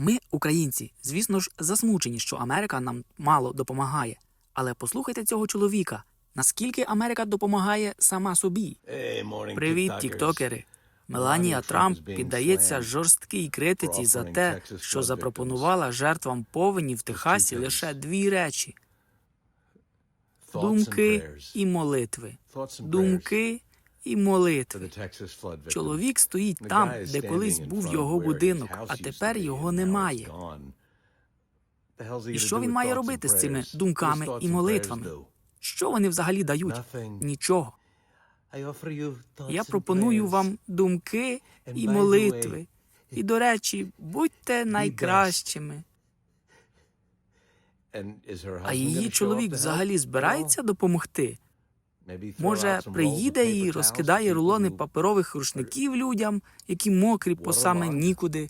Ми, українці, звісно ж, засмучені, що Америка нам мало допомагає. Але послухайте цього чоловіка. Наскільки Америка допомагає сама собі? Привіт, тіктокери. Меланія Трамп піддається жорсткій критиці за те, що запропонувала жертвам повені в Техасі лише дві речі: думки і молитви. Думки і молитви. Чоловік стоїть там, де колись був його будинок, а тепер його немає. І що він має робити з цими думками і молитвами? Що вони взагалі дають? Нічого. Я пропоную вам думки і молитви. І, до речі, будьте найкращими. А її чоловік взагалі збирається допомогти? Може, приїде і розкидає рулони паперових рушників людям, які мокрі по саме нікуди.